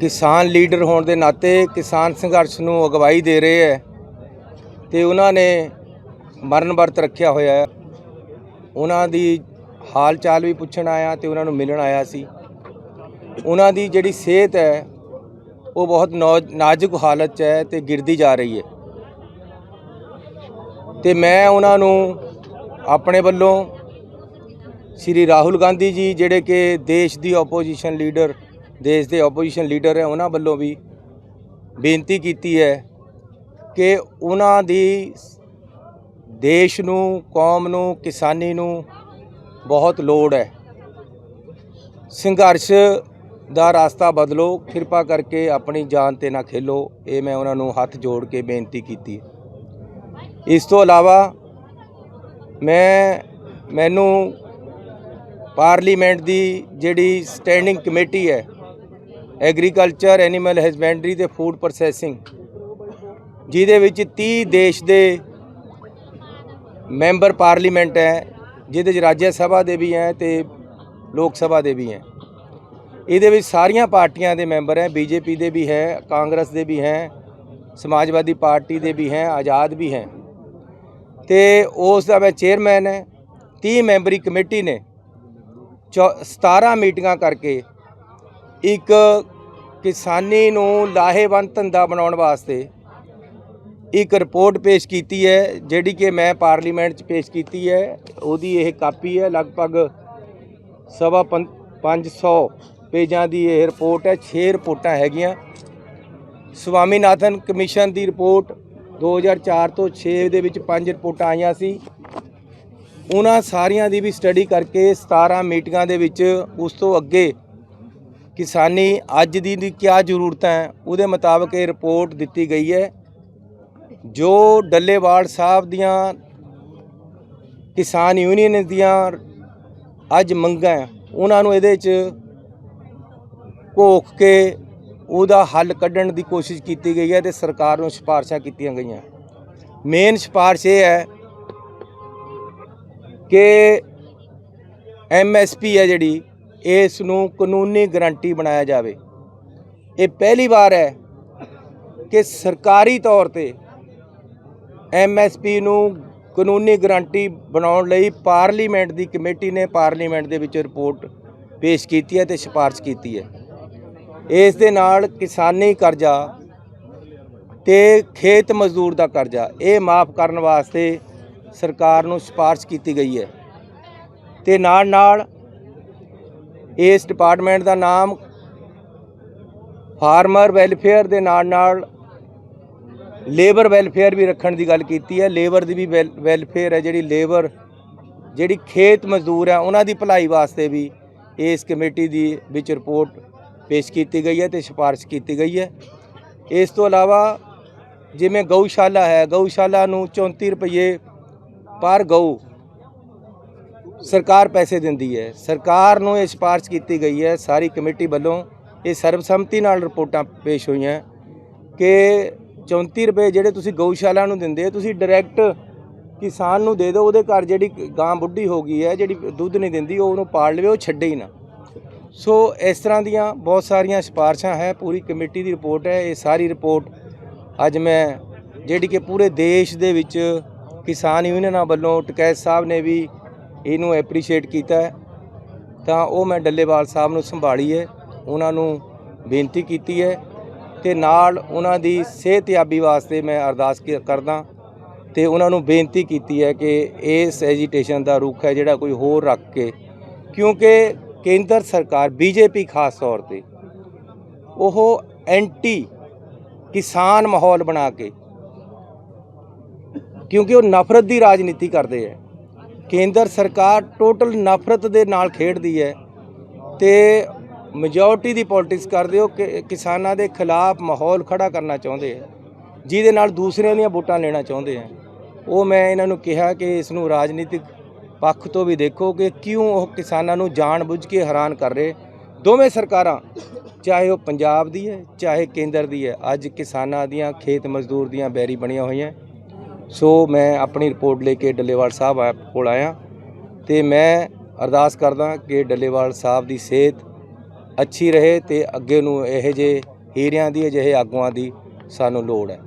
ਕਿਸਾਨ ਲੀਡਰ ਹੋਣ ਦੇ ਨਾਤੇ ਕਿਸਾਨ ਸੰਘਰਸ਼ ਨੂੰ ਅਗਵਾਈ ਦੇ ਰਹੇ ਹੈ ਤੇ ਉਹਨਾਂ ਨੇ ਮਰਨ ਵਰਤ ਰੱਖਿਆ ਹੋਇਆ ਹੈ। ਉਹਨਾਂ ਦੀ ਹਾਲ ਚਾਲ ਵੀ ਪੁੱਛਣ ਆਇਆ ਤੇ ਉਹਨਾਂ ਨੂੰ ਮਿਲਣ ਆਇਆ ਸੀ। ਉਹਨਾਂ ਦੀ ਜਿਹੜੀ ਸਿਹਤ ਹੈ, ਉਹ ਬਹੁਤ ਨੌ- ਨਾਜ਼ੁਕ ਹਾਲਤ 'ਚ ਹੈ ਤੇ ਗਿਰਦੀ ਜਾ ਰਹੀ ਹੈ। ਤੇ ਮੈਂ ਉਹਨਾਂ ਨੂੰ ਆਪਣੇ ਵੱਲੋਂ ਸ਼੍ਰੀ ਰਾਹੁਲ ਗਾਂਧੀ ਜੀ, ਜਿਹੜੇ ਕਿ ਦੇਸ਼ ਦੀ ਆਪੋਜੀਸ਼ਨ ਲੀਡਰ ਦੇਸ਼ ਦੇ ਆਪੋਜੀਸ਼ਨ ਲੀਡਰ ਹੈ, ਉਹਨਾਂ ਵੱਲੋਂ ਵੀ ਬੇਨਤੀ ਕੀਤੀ ਹੈ ਕਿ ਉਹਨਾਂ ਦੀ ਦੇਸ਼ ਨੂੰ, ਕੌਮ ਨੂੰ, ਕਿਸਾਨੀ ਨੂੰ ਬਹੁਤ ਲੋੜ ਹੈ। ਸੰਘਰਸ਼ ਦਾ ਰਸਤਾ ਬਦਲੋ, ਕਿਰਪਾ ਕਰਕੇ ਆਪਣੀ ਜਾਨ ਤੇ ਨਾ ਖੇਲੋ, ਇਹ ਮੈਂ ਉਹਨਾਂ ਨੂੰ ਹੱਥ ਜੋੜ ਕੇ ਬੇਨਤੀ ਕੀਤੀ ਇਸ ਤੋਂ ਇਲਾਵਾ ਮੈਂ, ਮੈਨੂੰ ਪਾਰਲੀਮੈਂਟ ਦੀ ਜਿਹੜੀ ਸਟੈਂਡਿੰਗ ਕਮੇਟੀ ਹੈ ਐਗਰੀਕਲਚਰ ਐਨੀਮਲ ਹਸਬੈਂਡਰੀ ਤੇ ਫੂਡ ਪ੍ਰੋਸੈਸਿੰਗ ਜਿਹਦੇ ਵਿੱਚ 30 ਦੇਸ਼ ਦੇ ਮੈਂਬਰ ਪਾਰਲੀਮੈਂਟ ਹੈ, ਜਿਹਦੇ 'ਚ ਰਾਜ ਸਭਾ ਦੇ ਵੀ ਹੈ ਤੇ ਲੋਕ ਸਭਾ ਦੇ ਵੀ ਹੈ। ਇਹਦੇ ਵਿੱਚ ਸਾਰੀਆਂ ਪਾਰਟੀਆਂ ਦੇ ਮੈਂਬਰ ਹੈ, ਬੀਜੇਪੀ ਦੇ ਵੀ ਹੈ, ਕਾਂਗਰਸ ਦੇ ਵੀ ਹੈ, ਸਮਾਜਵਾਦੀ ਪਾਰਟੀ ਦੇ ਵੀ ਹੈ, ਆਜ਼ਾਦ ਵੀ ਹੈ। ਤੇ ਉਸ ਦਾ ਮੈਂ ਚੇਅਰਮੈਨ ਹੈ 30 ਮੈਂਬਰੀ ਕਮੇਟੀ ਨੇ, ਚੌ- 17 ਮੀਟਿੰਗਾਂ ਕਰਕੇ ਇੱਕ ਕਿਸਾਨੀ ਨੂੰ ਲਾਹੇਵੰਦ ਧੰਦਾ ਬਣਾਉਣ ਵਾਸਤੇ ਇੱਕ ਰਿਪੋਰਟ ਪੇਸ਼ ਕੀਤੀ ਹੈ, ਜਿਹੜੀ ਕਿ ਮੈਂ ਪਾਰਲੀਮੈਂਟ 'ਚ ਪੇਸ਼ ਕੀਤੀ ਹੈ। ਉਹਦੀ ਇਹ ਕਾਪੀ ਹੈ, ਲਗਭਗ ਸਵਾ ਪੰ- 500 ਪੇਜਾਂ ਦੀ ਇਹ ਰਿਪੋਰਟ ਹੈ 6 ਰਿਪੋਰਟਾਂ ਹੈਗੀਆਂ। ਸਵਾਮੀਨਾਥਨ ਕਮਿਸ਼ਨ ਦੀ ਰਿਪੋਰਟ 2004 ਤੋਂ 6 ਦੇ ਵਿੱਚ ਪੰਜ ਰਿਪੋਰਟਾਂ ਆਈਆਂ ਸੀ। ਉਹਨਾਂ ਸਾਰੀਆਂ ਦੀ ਵੀ ਸਟੱਡੀ ਕਰਕੇ 17 ਮੀਟਿੰਗਾਂ ਦੇ ਵਿੱਚ ਉਸ ਤੋਂ ਅੱਗੇ ਕਿਸਾਨੀ ਅੱਜ ਦੀ ਦੀ ਕੀ ਜ਼ਰੂਰਤਾਂ ਹੈ, ਉਹਦੇ ਮੁਤਾਬਕ ਇਹ ਰਿਪੋਰਟ ਦਿੱਤੀ ਗਈ ਹੈ, ਜੋ ਡੱਲੇਵਾਲ ਸਾਹਿਬ ਦੀਆਂ ਕਿਸਾਨ ਯੂਨੀਅਨ ਦੀਆਂ ਅੱਜ ਮੰਗਾਂ ਉਹਨਾਂ ਨੂੰ ਇਹਦੇ 'ਚ ਘੋਖ ਕੇ ਉਹਦਾ ਹੱਲ ਕੱਢਣ ਦੀ ਕੋਸ਼ਿਸ਼ ਕੀਤੀ ਗਈ ਹੈ ਤੇ ਸਰਕਾਰ ਨੂੰ ਸਿਫਾਰਸ਼ਾਂ ਕੀਤੀਆਂ ਗਈਆਂ। ਮੇਨ ਸਿਫਾਰਸ਼ ਇਹ ਹੈ ਕਿ ਐਮਐਸਪੀ ਹੈ ਜਿਹੜੀ ਇਸ ਨੂੰ ਕਾਨੂੰਨੀ ਗਰੰਟੀ ਬਣਾਇਆ ਜਾਵੇ। ਇਹ ਪਹਿਲੀ ਵਾਰ ਹੈ ਕਿ ਸਰਕਾਰੀ ਤੌਰ ਤੇ ਐਮਐਸਪੀ ਨੂੰ ਕਾਨੂੰਨੀ ਗਰੰਟੀ ਬਣਾਉਣ ਲਈ ਪਾਰਲੀਮੈਂਟ ਦੀ ਕਮੇਟੀ ਨੇ ਪਾਰਲੀਮੈਂਟ ਦੇ ਵਿੱਚ ਰਿਪੋਰਟ ਪੇਸ਼ ਕੀਤੀ ਹੈ ਤੇ ਸਿਫਾਰਿਸ਼ ਕੀਤੀ ਹੈ। ਇਸ ਦੇ ਨਾਲ ਕਿਸਾਨੀ ਕਰਜ਼ਾ ਤੇ ਖੇਤ ਮਜ਼ਦੂਰ ਦਾ ਕਰਜ਼ਾ, ਇਹ ਮਾਫ ਕਰਨ ਵਾਸਤੇ ਸਰਕਾਰ ਨੂੰ ਸਿਫਾਰਿਸ਼ ਕੀਤੀ ਗਈ ਹੈ। ਤੇ ਨਾਲ ਨਾਲ ਇਸ ਡਿਪਾਰਟਮੈਂਟ ਦਾ ਨਾਮ ਫਾਰਮਰ ਵੈਲਫੇਅਰ ਦੇ ਨਾਲ ਨਾਲ ਲੇਬਰ ਵੈਲਫੇਅਰ ਵੀ ਰੱਖਣ ਦੀ ਗੱਲ ਕੀਤੀ ਹੈ। ਲੇਬਰ ਦੀ ਵੀ ਵੈਲ- ਵੈਲਫੇਅਰ ਹੈ ਜਿਹੜੀ ਲੇਬਰ, ਜਿਹੜੀ ਖੇਤ ਮਜ਼ਦੂਰ ਹੈ, ਉਹਨਾਂ ਦੀ ਭਲਾਈ ਵਾਸਤੇ ਵੀ ਇਸ ਕਮੇਟੀ ਦੀ ਵਿੱਚ ਰਿਪੋਰਟ ਪੇਸ਼ ਕੀਤੀ ਗਈ ਹੈ ਤੇ ਸਿਫਾਰਿਸ਼ ਕੀਤੀ ਗਈ ਹੈ। ਇਸ ਤੋਂ ਇਲਾਵਾ ਜਿਵੇਂ ਗਊਸ਼ਾਲਾ ਹੈ, ਗਊਸ਼ਾਲਾ ਨੂੰ 34 ਰੁਪਏ ਪਰ ਗਊ ਸਰਕਾਰ ਪੈਸੇ ਦਿੰਦੀ ਹੈ। ਸਰਕਾਰ ਨੂੰ ਇਹ ਸਿਫਾਰਿਸ਼ ਕੀਤੀ ਗਈ ਹੈ, ਸਾਰੀ ਕਮੇਟੀ ਵੱਲੋਂ ਇਹ ਸਰਬਸੰਮਤੀ ਨਾਲ ਰਿਪੋਰਟਾਂ ਪੇਸ਼ ਹੋਈਆਂ ਕਿ 34 ਰੁਪਏ ਜਿਹੜੇ ਤੁਸੀਂ ਗਊਸ਼ਾਲਾ ਨੂੰ ਦਿੰਦੇ ਹੋ, ਤੁਸੀਂ ਡਾਇਰੈਕਟ ਕਿਸਾਨ ਨੂੰ ਦੇ ਦਿਓ, ਉਹਦੇ ਘਰ ਜਿਹੜੀ ਗਾਂ ਬੁੱਢੀ ਹੋ ਗਈ ਹੈ, ਜਿਹੜੀ ਦੁੱਧ ਨਹੀਂ ਦਿੰਦੀ, ਉਹ ਉਹਨੂੰ ਪਾਲ ਲਵੇ, ਉਹ ਛੱਡੇ ਹੀ ਨਾ। ਸੋ ਇਸ ਤਰ੍ਹਾਂ ਦੀਆਂ ਬਹੁਤ ਸਾਰੀਆਂ ਸਿਫਾਰਸ਼ਾਂ ਹੈ, ਪੂਰੀ ਕਮੇਟੀ ਦੀ ਰਿਪੋਰਟ ਹੈ, ਇਹ ਸਾਰੀ ਰਿਪੋਰਟ ਅੱਜ ਮੈਂ ਜਿਹੜੀ ਕਿ ਪੂਰੇ ਦੇਸ਼ ਦੇ ਵਿੱਚ ਕਿਸਾਨ ਯੂਨੀਅਨਾਂ ਵੱਲੋਂ, ਟਕੈਤ ਸਾਹਿਬ ਨੇ ਵੀ ਇਹਨੂੰ ਐਪਰੀਸ਼ੀਏਟ ਕੀਤਾ ਤਾਂ ਉਹ ਮੈਂ ਡੱਲੇਵਾਲ ਸਾਹਿਬ ਨੂੰ ਸੰਭਾਲੀ ਹੈ। ਉਹਨਾਂ ਨੂੰ ਬੇਨਤੀ ਕੀਤੀ ਹੈ ਤੇ ਨਾਲ ਉਹਨਾਂ ਦੀ ਸਿਹਤਯਾਬੀ ਵਾਸਤੇ ਮੈਂ ਅਰਦਾਸ ਕਰਦਾ ਤੇ ਉਹਨਾਂ ਨੂੰ ਬੇਨਤੀ ਕੀਤੀ ਹੈ ਕਿ ਇਸ ਐਜੀਟੇਸ਼ਨ ਦਾ ਰੁੱਖ ਹੈ ਜਿਹੜਾ ਕੋਈ ਹੋਰ ਰੱਖ ਕੇ, ਕਿਉਂਕਿ ਕੇਂਦਰ ਸਰਕਾਰ ਬੀਜੇਪੀ ਖਾਸ ਤੌਰ ਤੇ ਉਹ ਐਂਟੀ ਕਿਸਾਨ ਮਾਹੌਲ ਬਣਾ ਕੇ, ਕਿਉਂਕਿ ਉਹ ਨਫ਼ਰਤ ਦੀ ਰਾਜਨੀਤੀ ਕਰਦੇ ਹੈ। ਕੇਂਦਰ ਸਰਕਾਰ ਟੋਟਲ ਨਫ਼ਰਤ ਦੇ ਨਾਲ ਖੇਡਦੀ ਹੈ ਤੇ ਮੈਜੋਰਟੀ ਦੀ ਪੋਲਿਟਿਕਸ ਕਰਦੇ ਹੋ ਕਿ ਕਿਸਾਨਾਂ ਦੇ ਖਿਲਾਫ ਮਾਹੌਲ ਖੜਾ ਕਰਨਾ ਚਾਹੁੰਦੇ ਹੈ, ਜਿਹਦੇ ਨਾਲ ਦੂਸਰਿਆਂ ਦੀਆਂ ਵੋਟਾਂ ਲੈਣਾ ਚਾਹੁੰਦੇ ਹੈ। ਉਹ ਮੈਂ ਇਹਨਾਂ ਨੂੰ ਕਿਹਾ ਕਿ ਇਸ ਨੂੰ ਰਾਜਨੀਤਿਕ ਪੱਖ ਤੋਂ ਵੀ ਦੇਖੋ ਕਿ ਕਿਉਂ ਉਹ ਕਿਸਾਨਾਂ ਨੂੰ ਜਾਣਬੁੱਝ ਕੇ ਹੈਰਾਨ ਕਰ ਰਹੇ। ਦੋਵੇਂ ਸਰਕਾਰਾਂ, ਚਾਹੇ ਉਹ ਪੰਜਾਬ ਦੀ ਹੈ, ਚਾਹੇ ਕੇਂਦਰ ਦੀ ਹੈ, ਅੱਜ ਕਿਸਾਨਾਂ ਦੀਆਂ ਖੇਤ ਮਜ਼ਦੂਰ ਦੀਆਂ ਬੈਰੀ ਬਣੀਆਂ ਹੋਈਆਂ। ਸੋ ਮੈਂ ਆਪਣੀ ਰਿਪੋਰਟ ਲੈ ਕੇ ਡੱਲੇਵਾਲ ਸਾਹਿਬ ਆ- ਕੋਲ ਆਇਆ ਤੇ ਮੈਂ ਅਰਦਾਸ ਕਰਦਾ ਕਿ ਡੱਲੇਵਾਲ ਸਾਹਿਬ ਦੀ ਸਿਹਤ ਅੱਛੀ ਰਹੇ ਤੇ ਅੱਗੇ ਨੂੰ ਇਹੋ ਜਿਹੇ ਹੀਰਿਆਂ ਦੀ, ਅਜਿਹੇ ਆਗੂਆਂ ਦੀ ਸਾਨੂੰ ਲੋੜ ਹੈ।